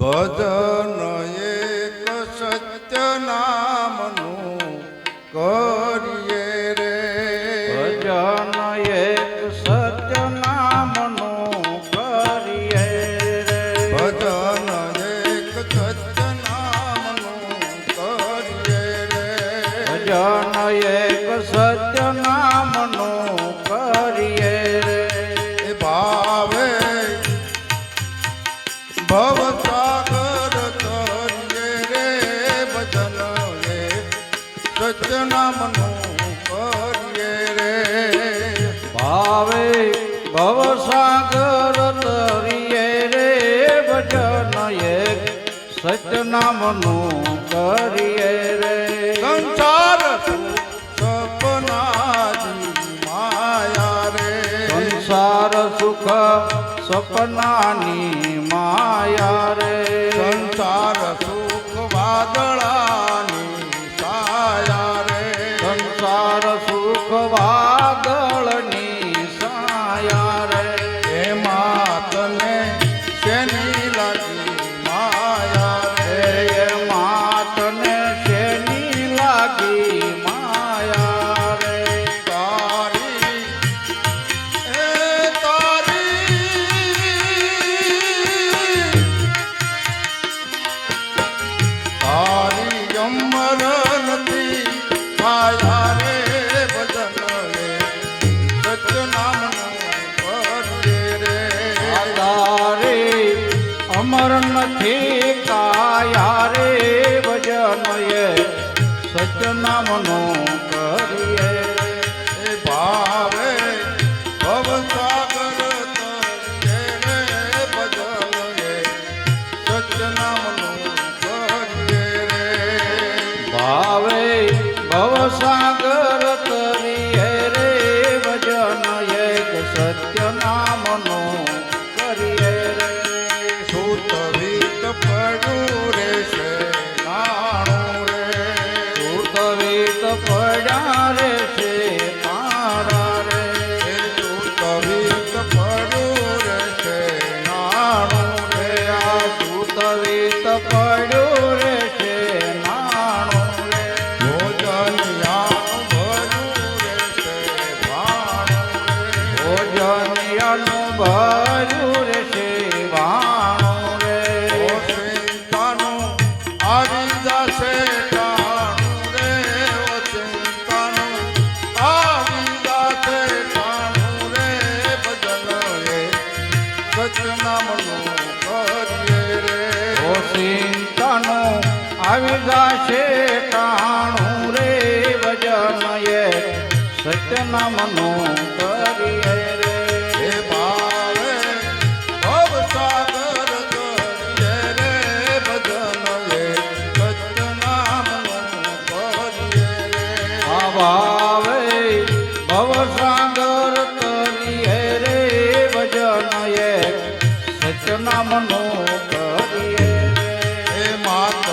ભજન સતનામનું કરીએ રે. ભાવે ભવસાગર તરીએ રે ભજન એક સતનામનું કરીએ રે. સંસાર સપનાની માયા રે. સંસાર સુખ સપનાની માયા રે. સંસાર સુખ વાદળા વાદળની સાયા રે. હે માતને શેની લાગી માયા રે? હે માતને શેની લાગી માયા રે? તારી, એ તારી તારી અમર અમર નથી કાયા રે ભજન એ સચનામનો કરીએ. કવિત પડ્યા રે નામનું કરીએ રે ઓ ચિંતનો આવી જાશે કાણું રે ભજન એ સત્યનામનું કરીએ Wow.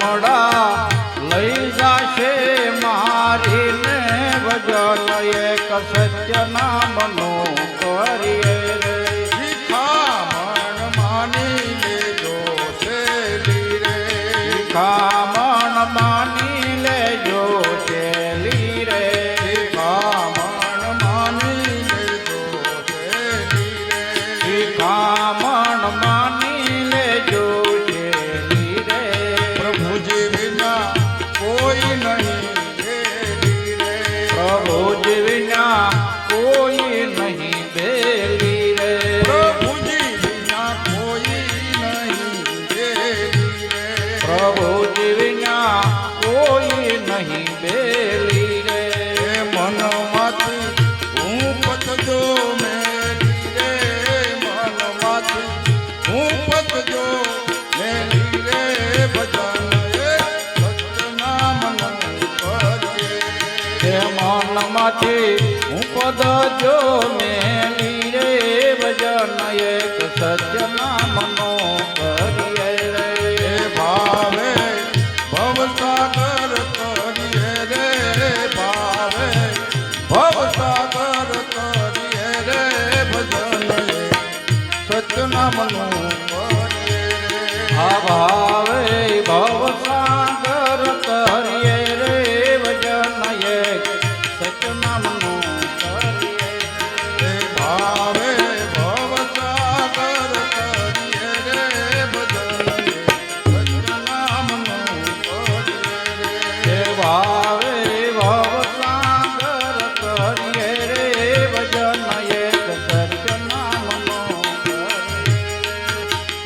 মোড়া નહીં બેલી રે. મનમાંથી હું પતજો મેલી રે. મનમાંથી હું પતજો મેલી રે. ભજન સત્યના મન કરીએ તે મનમાંથી હું પદ જો મેલી રે ભજન એક સજ્જના મનો ભજન